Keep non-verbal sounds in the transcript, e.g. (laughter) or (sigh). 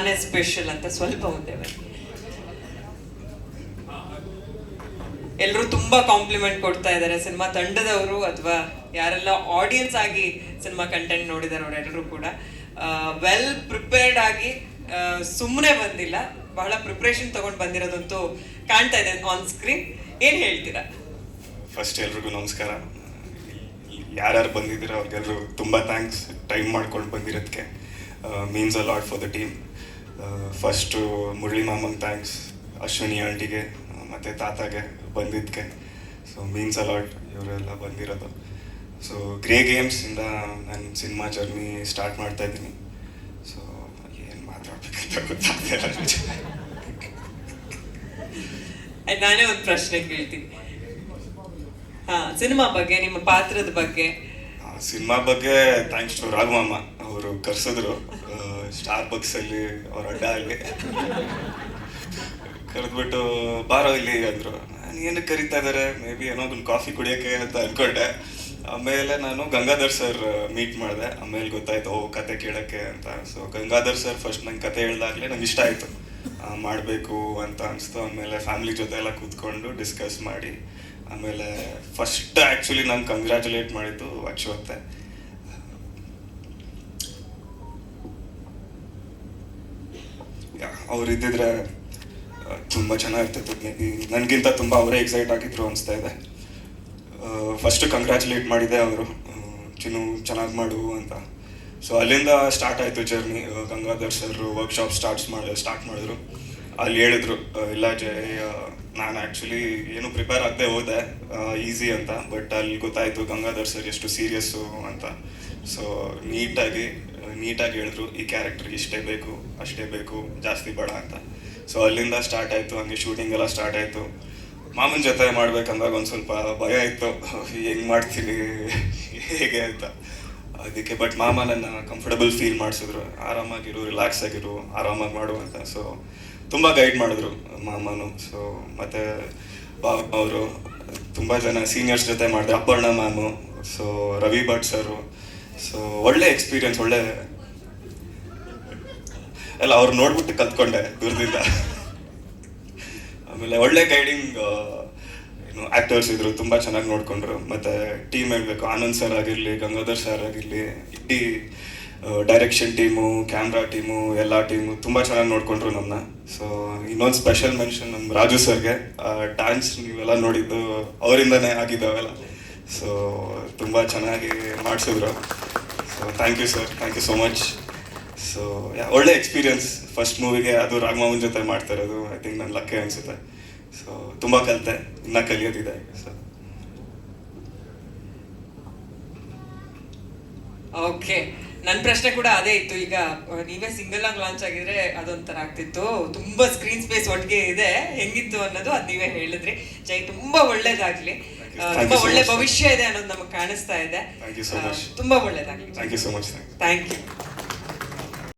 ನಾನೇ ಸ್ಪೆಷಲ್ ಅಂತ ಸ್ವಲ್ಪ ಮುಂದೆ ಬನ್ನಿ. ಎಲ್ಲರೂ ತುಂಬಾ ಕಾಂಪ್ಲಿಮೆಂಟ್ ಕೊಡ್ತಾ ಇದ್ದಾರೆ. ಸಿನಿಮಾ ತಂಡದವರು ಅಥವಾ ಯಾರೆಲ್ಲ ಆಡಿಯನ್ಸ್ ಆಗಿ ಸಿನಿಮಾ ಕಂಟೆಂಟ್ ನೋಡಿದಾರೆ ಅವರೆಲ್ಲರೂ ಕೂಡ. ವೆಲ್ ಪ್ರಿಪೇರ್ಡ್ ಆಗಿ ಸುಮ್ಮನೆ ಬಂದಿಲ್ಲ. ಬಹಳ ಪ್ರಿಪ್ರೇಷನ್ ತಗೊಂಡು ಬಂದಿರೋದಂತೂ ಕಾಣ್ತಾ ಇದೆ ಆನ್ ಸ್ಕ್ರೀನ್ ಏನ್ ಹೇಳ್ತೀರಾ? ಫಸ್ಟ್ ಎಲ್ರಿಗೂ ನಮಸ್ಕಾರ. ಯಾರ್ಯಾರು ಬಂದಿದ್ದೀರೋ ಅವ್ರಿಗೆಲ್ಲರೂ ತುಂಬ ಥ್ಯಾಂಕ್ಸ್ ಟೈಮ್ ಮಾಡ್ಕೊಂಡು ಬಂದಿರೋದಕ್ಕೆ means a lot for the team first Murali ಮಾಮಂಗೆ thanks Ashwini ಆಂಟಿಗೆ ಮತ್ತು ತಾತಾಗೆ ಬಂದಿದ್ದಕ್ಕೆ ಸೊ ಮೀನ್ಸ್ ಅಲಾಟ್ ಲಾಟ್ ಇವರೆಲ್ಲ ಬಂದಿರೋದು. ಸೊ ಗ್ರೇ ಗೇಮ್ಸಿಂದ ನಾನು ಸಿನಿಮಾ ಜರ್ನಿ ಸ್ಟಾರ್ಟ್ ಮಾಡ್ತಾ ಇದ್ದೀನಿ. ಸೊ ಏನು ಮಾತಾಡ್ಬೇಕಂತ ಗೊತ್ತಾಗ್ತಾ ನಾನೇ ಒಂದು ಪ್ರಶ್ನೆ ಕೇಳ್ತೀನಿ. ಹಾ ಸಿನಿಮಾ ಬಗ್ಗೆ ನಿಮ್ಮ ಪಾತ್ರದ ಬಗ್ಗೆ? ಸಿನಿಮಾ ಬಗ್ಗೆ ಥ್ಯಾಂಕ್ಸ್ ಟು ರಾಘು ಮಾಮ ಅವರು ಕರ್ಸಿದ್ರು. ಸ್ಟಾರ್ ಬಕ್ಸ್ ಅಲ್ಲಿ ಅವ್ರ ಅಡ್ಡ ಅಲ್ಲಿ. ಕರೆದ್ಬಿಟ್ಟು, ಬಾರೋ ಇಲ್ಲಿ, ಅಂದರು. ನಾನು ಏನಕ್ಕೆ ಕರಿತಾ ಇದ್ದಾರೆ ಮೇ ಬಿ ಏನೋ ಒಂದು ಕಾಫಿ ಕುಡಿಯೋಕ್ಕೆ ಅಂತ ಅಂದ್ಕೊಂಡೆ ಆಮೇಲೆ ನಾನು ಗಂಗಾಧರ್ ಸರ್ ಮೀಟ್ ಮಾಡಿದೆ. ಆಮೇಲೆ ಗೊತ್ತಾಯ್ತು, ಓ, ಕತೆ ಕೇಳಕ್ಕೆ ಅಂತ. ಸೊ ಗಂಗಾಧರ್ ಸರ್ ಫಸ್ಟ್ ನಂಗೆ ಕತೆ ಹೇಳ್ದಾಗ್ಲೇ ನಂಗೆ ಇಷ್ಟ ಆಯ್ತು. ಮಾಡಬೇಕು ಅಂತ ಅನಿಸ್ತು. ಆಮೇಲೆ ಫ್ಯಾಮಿಲಿ ಜೊತೆ ಎಲ್ಲ ಕೂತ್ಕೊಂಡು ಡಿಸ್ಕಸ್ ಮಾಡಿ, ಆಮೇಲೆ ಫಸ್ಟ್ ಆ್ಯಕ್ಚುಲಿ ನಾನು ಕಂಗ್ರ್ಯಾಚುಲೇಟ್ ಮಾಡಿದ್ದು ಅಕ್ಷವತ್ತೆ ಅವ್ರು ಇದ್ದಿದ್ರೆ ತುಂಬ ಚೆನ್ನಾಗಿರ್ತಿತ್ತು ನನಗಿಂತ ತುಂಬ ಅವರೇ ಎಕ್ಸೈಟ್ ಆಗಿದ್ರು ಅನಿಸ್ತಾ ಇದೆ. ಫಸ್ಟ್ ಕಂಗ್ರ್ಯಾಚುಲೇಟ್ ಮಾಡಿದೆ ಅವರು. ಚಿನ್ನು ಚೆನ್ನಾಗಿ ಮಾಡು ಅಂತ. ಸೊ ಅಲ್ಲಿಂದ ಸ್ಟಾರ್ಟ್ ಆಯಿತು journey Gangadhar sir workshop starts ಮಾಡಿ ಸ್ಟಾರ್ಟ್ ಮಾಡಿದ್ರು. ಅಲ್ಲಿ ಹೇಳಿದ್ರು ಇಲ್ಲ ಜಯ ನಾನು ಆ್ಯಕ್ಚುಲಿ ಏನು ಪ್ರಿಪೇರ್ ಆಗದೆ ಹೋದೆ ಈಸಿ ಅಂತ ಬಟ್ ಅಲ್ಲಿ ಗೊತ್ತಾಯಿತು ಗಂಗಾಧರ್ ಸರ್ ಎಷ್ಟು ಸೀರಿಯಸ್ಸು ಅಂತ. ಸೊ ನೀಟಾಗಿ ನೀಟಾಗಿ ಹೇಳಿದ್ರು, ಈ ಕ್ಯಾರೆಕ್ಟರ್ಗೆ ಇಷ್ಟೇ ಬೇಕು, ಅಷ್ಟೇ ಬೇಕು, ಜಾಸ್ತಿ ಬೇಡ ಅಂತ. ಸೊ ಅಲ್ಲಿಂದ ಸ್ಟಾರ್ಟ್ ಆಯಿತು, ಹಂಗೆ ಶೂಟಿಂಗ್ ಎಲ್ಲ ಸ್ಟಾರ್ಟ್ ಆಯಿತು. ಮಾಮನ ಜೊತೆ ಮಾಡ್ಬೇಕಂದಾಗ ಒಂದು ಸ್ವಲ್ಪ ಭಯ ಇತ್ತು, (laughs) ಹೆಂಗೆ ಮಾಡ್ತೀನಿ (laughs) ಹೇಗೆ ಅಂತ. ಅದಕ್ಕೆ ಬಟ್ ಮಾಮ ನನ್ನ ಕಂಫರ್ಟಬಲ್ ಫೀಲ್ ಮಾಡಿಸಿದ್ರು. ಆರಾಮಾಗಿರು ರಿಲ್ಯಾಕ್ಸ್ ಆಗಿರು, ಆರಾಮಾಗಿ ಮಾಡು ಅಂತ. ಸೊ ತುಂಬ ಗೈಡ್ ಮಾಡಿದ್ರು, ಮಾಮನು. ಸೊ ಮತ್ತು ಅವರು ತುಂಬ ಜನ ಸೀನಿಯರ್ಸ್ ಜೊತೆ ಮಾಡಿದೆ. Appanna ma'am so Ravi Bhat sir. So ಒಳ್ಳೆ ಎಕ್ಸ್ಪೀರಿಯನ್ಸ್ ಒಳ್ಳೆ ಎಲ್ಲ ಅವ್ರು ನೋಡ್ಬಿಟ್ಟು ಕಲ್ತ್ಕೊಂಡೆ ದೂರದಿಂದ. ಆಮೇಲೆ ಒಳ್ಳೆ ಗೈಡಿಂಗ್ ಏನು ಆಕ್ಟರ್ಸ್ ಇದ್ರು, ತುಂಬ ಚೆನ್ನಾಗಿ ನೋಡ್ಕೊಂಡ್ರು. ಮತ್ತೆ ಟೀಮ್ ಹೇಳ್ಬೇಕು. ಆನಂದ್ ಸರ್ ಆಗಿರಲಿ, ಗಂಗಾಧರ್ ಸರ್ ಆಗಿರಲಿ ಇಡೀ ಡೈರೆಕ್ಷನ್ ಟೀಮು ಕ್ಯಾಮ್ರಾ ಟೀಮು ಎಲ್ಲ ಟೀಮು ತುಂಬ ಚೆನ್ನಾಗಿ ನೋಡ್ಕೊಂಡ್ರು ನಮ್ಮನ್ನ ಸೊ ಇನ್ನೊಂದು ಸ್ಪೆಷಲ್ ಮೆನ್ಷನ್ ನಮ್ಮ ರಾಜು ಸರ್ಗೆ. ಡ್ಯಾನ್ಸ್ ನೀವೆಲ್ಲ ನೋಡಿದ್ದು ಅವರಿಂದನೇ ಆಗಿದ್ದಾವೆಲ್ಲ. ಸೊ ತುಂಬ ಚೆನ್ನಾಗಿ ಮಾಡಿಸಿದ್ರು. So thank you sir thank you so much so ಒಳ್ಳೆ ಎಕ್ಸ್ಪೀರಿಯನ್ಸ್ ಫಸ್ಟ್ ಮೂವಿಗೆ ಅದು ರಾಘಮಾವನ್ ಜೊತೆ ಮಾಡ್ತಾ ಇರೋದು ಐ ಥಿಂಕ್ ನನ್ನ ಲಕ್ಕೇ ಅನಿಸುತ್ತೆ. ಸೊ ತುಂಬ ಕಲಿತೆ. ಇನ್ನೂ ಕಲಿಯೋದಿದೆ. ಸೊ ಓಕೆ ನನ್ನ ಪ್ರಶ್ನೆ ಕೂಡ ಅದೇ ಇತ್ತು. ಈಗ ನೀವೇ ಸಿಂಗಲ್ ಆಗಿ ಲಾಂಚ್ ಆಗಿದ್ರೆ ಅದೊಂಥರ ಆಗ್ತಿತ್ತು. ತುಂಬಾ ಸ್ಕ್ರೀನ್ ಸ್ಪೇಸ್ ಒಟ್ಟಿಗೆ ಇದೆ. ಹೆಂಗಿತ್ತು ಅನ್ನೋದು ಅದ್ ನೀವೇ ಹೇಳಿದ್ರಿ. ಜೈ ತುಂಬಾ ಒಳ್ಳೇದಾಗ್ಲಿ. ತುಂಬಾ ಒಳ್ಳೆ ಭವಿಷ್ಯ ಇದೆ ಅನ್ನೋದು ನಮಗೆ ಕಾಣಿಸ್ತಾ ಇದೆ. ತುಂಬಾ ಒಳ್ಳೇದಾಗ್ಲಿ. Thank you